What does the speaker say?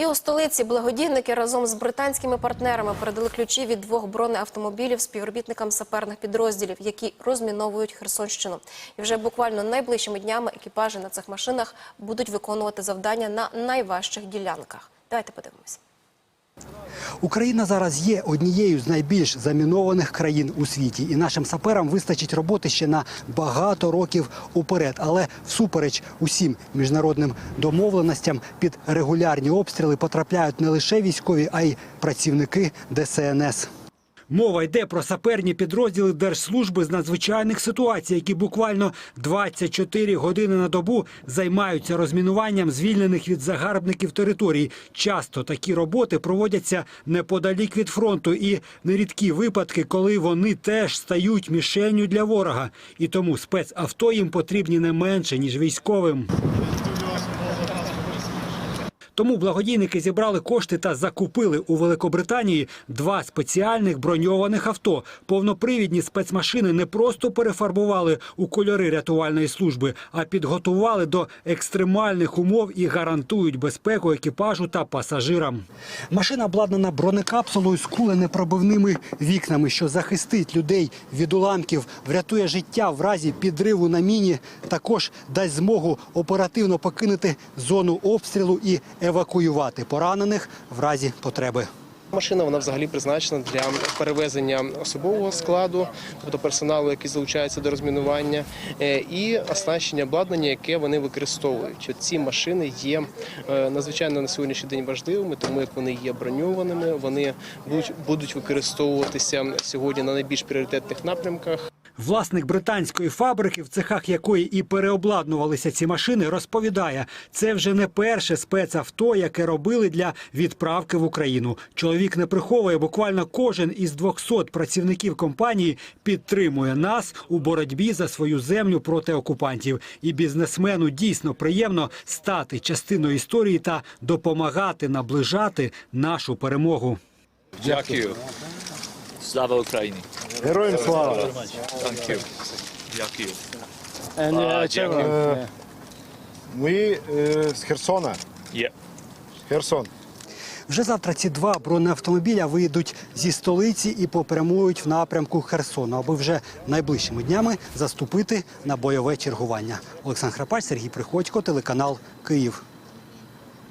І у столиці благодійники разом з британськими партнерами передали ключі від двох бронеавтомобілів співробітникам саперних підрозділів, які розміновують Херсонщину. І вже буквально найближчими днями екіпажі на цих машинах будуть виконувати завдання на найважчих ділянках. Давайте подивимося. Україна зараз є однією з найбільш замінованих країн у світі, і нашим саперам вистачить роботи ще на багато років уперед. Але всупереч усім міжнародним домовленостям під регулярні обстріли потрапляють не лише військові, а й працівники ДСНС. Мова йде про саперні підрозділи Держслужби з надзвичайних ситуацій, які буквально 24 години на добу займаються розмінуванням звільнених від загарбників територій. Часто такі роботи проводяться неподалік від фронту, і нерідкі випадки, коли вони теж стають мішенню для ворога. І тому спецавто їм потрібні не менше ніж військовим. Тому благодійники зібрали кошти та закупили у Великобританії два спеціальних броньованих авто. Повнопривідні спецмашини не просто перефарбували у кольори рятувальної служби, а підготували до екстремальних умов і гарантують безпеку екіпажу та пасажирам. Машина обладнана бронекапсулою з куленепробивними вікнами, що захистить людей від уламків, врятує життя в разі підриву на міні. Також дасть змогу оперативно покинути зону обстрілу і евакуювати поранених в разі потреби. Машина вона взагалі призначена для перевезення особового складу, тобто персоналу, який залучається до розмінування, е, і оснащення обладнання, яке вони використовують. Ці машини є е, надзвичайно на сьогоднішній день важливими, тому як вони є броньованими, вони будуть використовуватися сьогодні на найбільш пріоритетних напрямках. Власник британської фабрики, в цехах якої і переобладнувалися ці машини, розповідає, це вже не перше спецавто, яке робили для відправки в Україну. Чоловік не приховує, буквально кожен із 200 працівників компанії підтримує нас у боротьбі за свою землю проти окупантів. І бізнесмену дійсно приємно стати частиною історії та допомагати наближати нашу перемогу. Дякую. Слава Україні. Героям слава! Thank you. Дякую. Дякую. е, Ми е, з Херсона. Є. Херсон. Вже завтра ці два бронеавтомобіля виїдуть зі столиці і попрямують в напрямку Херсону, аби вже найближчими днями заступити на бойове чергування. Олександр Храпач, Сергій Приходько, телеканал Київ.